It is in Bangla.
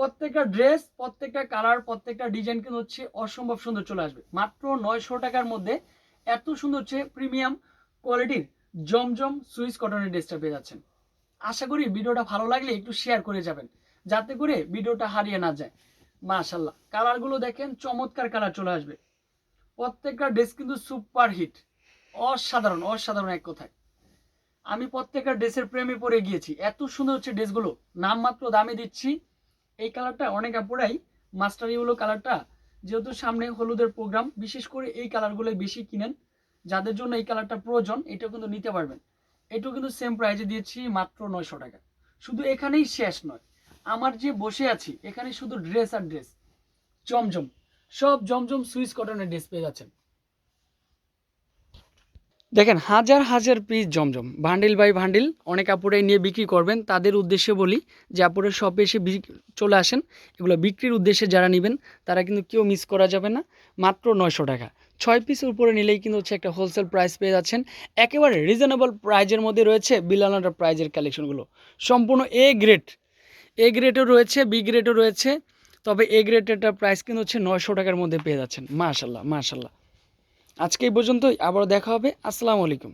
প্রত্যেকটা ড্রেস, প্রত্যেকটা কালার, প্রত্যেকটা ডিজাইন কিন্তু হচ্ছে অসম্ভব সুন্দর চলে আসবে। মাত্র নয়শো টাকার মধ্যে এত সুন্দর হচ্ছে প্রিমিয়াম কোয়ালিটির জমজম সুইস কটনের ড্রেসটা পেয়ে যাচ্ছেন। আশা করি ভিডিওটা ভালো লাগলে একটু শেয়ার করে যাবেন, যাতে করে ভিডিওটা হারিয়ে না যায়। মাশাল্লাহ কালারগুলো দেখেন, চমৎকার কালার চলে আসবে। প্রত্যেকটা ড্রেস কিন্তু সুপার হিট। অসাধারণ অসাধারণ এক কথায়। আমি প্রত্যেকটা ড্রেসের প্রেমে পড়ে গিয়েছি। এত সুন্দর হচ্ছে ড্রেসগুলো। নামমাত্র দামে দিচ্ছি। এই কালারটা অনেক আপুরাই মাস্টার ইউলো কালারটা যেহেতু সামনে হলুদের প্রোগ্রাম বিশেষ করে এই কালারগুলোই বেশি কিনেন। যাদের জন্য এই কালারটা প্রয়োজন, এটাও কিন্তু নিতে পারবেন। এটাও কিন্তু সেম প্রাইজে দিয়েছি মাত্র নয়শো টাকা। শুধু এখানেই শেষ নয়, আমার যে বসে আছি, এখানে শুধু ড্রেস আর ড্রেস জমজম, সব জমজম সুইস কটনের ড্রেস পেয়ে যাচ্ছেন। দেখেন, হাজার হাজার পিস জমজম। ভান্ডিল বাই ভান্ডিল অনেক আপুরাই নিয়ে বিক্রি করবেন। তাদের উদ্দেশ্যে বলি যে আপুরের শপে এসে চলে আসেন। এগুলো বিক্রির উদ্দেশ্যে যারা নেবেন, তারা কিন্তু কেউ মিস করা যাবে না। মাত্র নয়শো টাকা। ছয় পিসের উপরে নিলেই কিন্তু হচ্ছে একটা হোলসেল প্রাইস পেয়ে যাচ্ছেন। একেবারে রিজনেবল প্রাইজের মধ্যে রয়েছে বিলানাটা প্রাইজের কালেকশনগুলো সম্পূর্ণ এ গ্রেড এ গ্রেডও রয়েছে বি গ্রেডও রয়েছে। তবে এ গ্রেডেরটা প্রাইস কিন্তু হচ্ছে নয়শো টাকার মধ্যে পেয়ে যাচ্ছেন। মাশাল্লাহ মাশাল্লাহ। আজকে এই পর্যন্তই আবার দেখা হবে। আসসালামু আলাইকুম।